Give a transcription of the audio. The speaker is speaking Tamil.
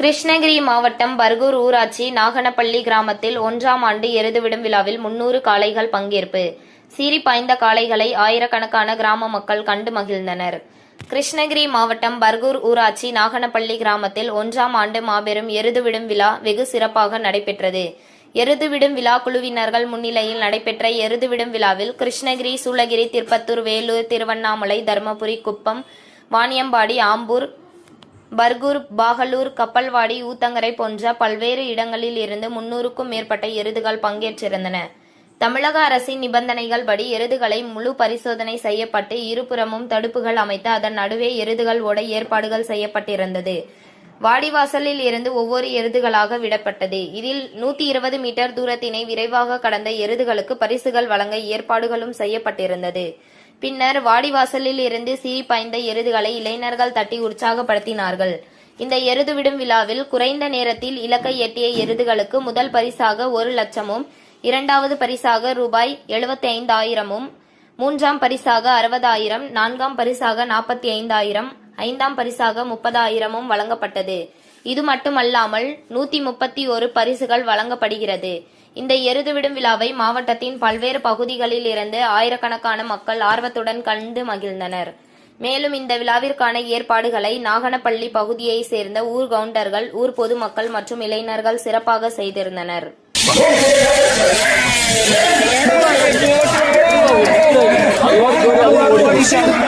கிருஷ்ணகிரி மாவட்டம் பர்கூர் ஊராட்சி நாகனப்பள்ளி கிராமத்தில் ஒன்றாம் ஆண்டு எருதுவிடும் விழாவில் முன்னூறு காளைகள் பங்கேற்பு. சீறி பாய்ந்த காளைகளை ஆயிரக்கணக்கான கிராம மக்கள் கண்டு மகிழ்ந்தனர். கிருஷ்ணகிரி மாவட்டம் பர்கூர் ஊராட்சி நாகனப்பள்ளி கிராமத்தில் ஒன்றாம் ஆண்டு மாபெரும் எருதுவிடும் விழா வெகு சிறப்பாக நடைபெற்றது. எருதுவிடும் விழா குழுவினர்கள் முன்னிலையில் நடைபெற்ற எருதுவிடும் விழாவில் கிருஷ்ணகிரி சூளகிரி திருப்பத்தூர் வேலூர் திருவண்ணாமலை தருமபுரி குப்பம் வாணியம்பாடி ஆம்பூர் பர்கூர் பாகலூர் கப்பல்வாடி ஊத்தங்கரை போன்ற பல்வேறு இடங்களில் இருந்து முன்னூறுக்கும் மேற்பட்ட எருதுகள் பங்கேற்றிருந்தன. தமிழக அரசின் நிபந்தனைகள் படி எருதுகளை முழு பரிசோதனை செய்யப்பட்டு இருபுறமும் தடுப்புகள் அமைத்து அதன் நடுவே எருதுகள் ஓட ஏற்பாடுகள் செய்யப்பட்டிருந்தது. வாடிவாசலில் இருந்து ஒவ்வொரு எருதுகளாக விடப்பட்டது. இதில் நூத்தி இருபது மீட்டர் தூரத்தினை விரைவாக கடந்த எருதுகளுக்கு பரிசுகள் வழங்க ஏற்பாடுகளும் செய்யப்பட்டிருந்தது. பின்னர் வாடிவாசலில் இருந்து சீறி பாய்ந்த எருதுகளை இளைஞர்கள் தட்டி உற்சாகப்படுத்தினார்கள். இந்த எருது விடும் விழாவில் குறைந்த நேரத்தில் இலக்கை எட்டிய எருதுகளுக்கு முதல் பரிசாக ஒரு லட்சமும் இரண்டாவது பரிசாக ரூபாய் எழுபத்தி ஐந்தாயிரமும் மூன்றாம் பரிசாக அறுபதாயிரம் நான்காம் பரிசாக நாற்பத்தி ஐந்தாயிரம் ஐந்தாம் பரிசாக முப்பதாயிரமும் வழங்கப்பட்டது. இது மட்டுமல்லாமல் நூத்தி முப்பத்தி ஒரு பரிசுகள் வழங்கப்படுகிறது. இந்த எருதுவிடும் விழாவை மாவட்டத்தின் பல்வேறு பகுதிகளில் இருந்து ஆயிரக்கணக்கான மக்கள் ஆர்வத்துடன் கண்டு மகிழ்ந்தனர். மேலும் இந்த விழாவிற்கான ஏற்பாடுகளை நாகனப்பள்ளி பகுதியை சேர்ந்த ஊர் கவுண்டர்கள் ஊர் பொதுமக்கள் மற்றும் இளைஞர்கள் சிறப்பாக செய்திருந்தனர். உங்கள்